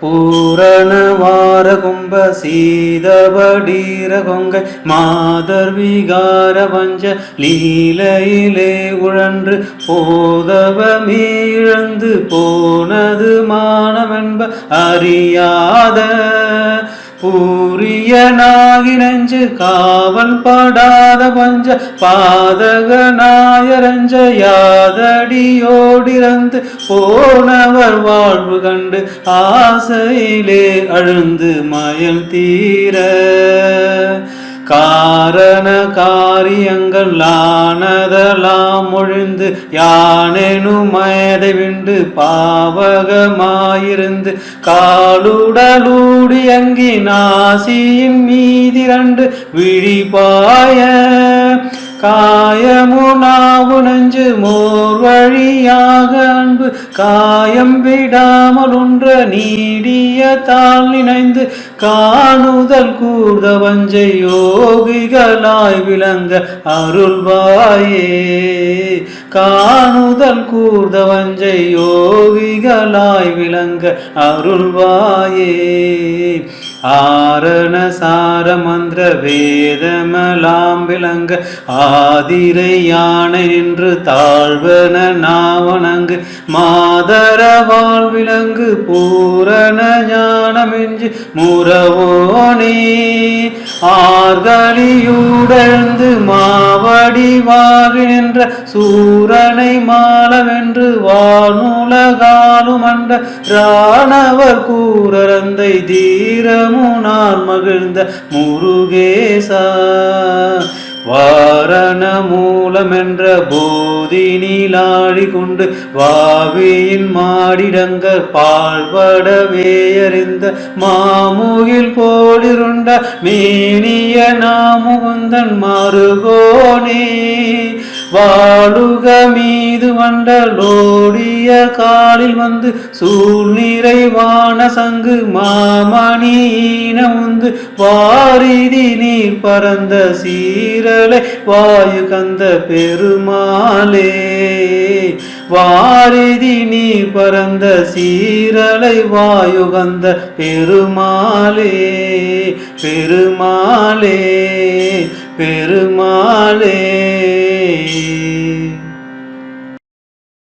பூரணவார கும்ப சீதபடீர கொங்கை மாதர் விகார பஞ்ச லீலையிலே உழன்று போதவமீழந்து போனது மானவென்ப அறியாத பூரியனாகி நெஞ்சு காவல் படாத பஞ்ச பாதக நாயரஞ்ச யாதடியோடிறந்து போனவர் வாழ்வு கண்டு ஆசையிலே அழுந்து மயல் தீர காரண காரியங்கள் ஆனதலாம் ஒழிந்து யானெனும் மயதை விண்டு பாவகமாயிருந்து காலுடலூடி அங்கி நாசியின் மீதிரண்டு விழிபாய காயமுனாவு நெஞ்சு மோர் வழியாக அன்பு. காயம் விடாமல் ஒன்ற நீடிய தாள் நினைந்து காணுதல் கூர்த வஞ்சை யோகிகளாய் விளங்க அருள்வாயே. காணுதல் கூர்த வஞ்சை யோகிகளாய் விளங்க அருள்வாயே. ஆரண சார மந்திர வேதமலாம் விளங்க ஆதிரை யானை என்று தாழ்வன நாவணங்கு மாதர வாழ்விலங்கு பூரண ஞானமின்றி முறவோனே ஆர்கலியுடழ்ந்து மா வாரி நின்ற சூரனை மாலவென்று வானுலகாலும் அண்ட ராணவர் கூரந்தை நான் மகிழ்ந்த முருகேசா. வாரண மூலமென்ற போ நீலாடி கொண்டு வாவியின் மாடிடங்க பாழ்படவே அறிந்த மாமுகில் போலிருண்ட மேனிய நாமுகுந்தன் மருகோனே. வாழுக மீது வண்டலோடிய காலில் வந்து சூழ்நிறைவான சங்கு மாமணி ஈனமுந்து வாரிதி நீர் பரந்த சீரலை வாயு கந்த பெருமாளே. வாரிதி நீ பரந்த சீரலை வாயுகந்த பெருமாளே. பெருமாளே பெருமாளே.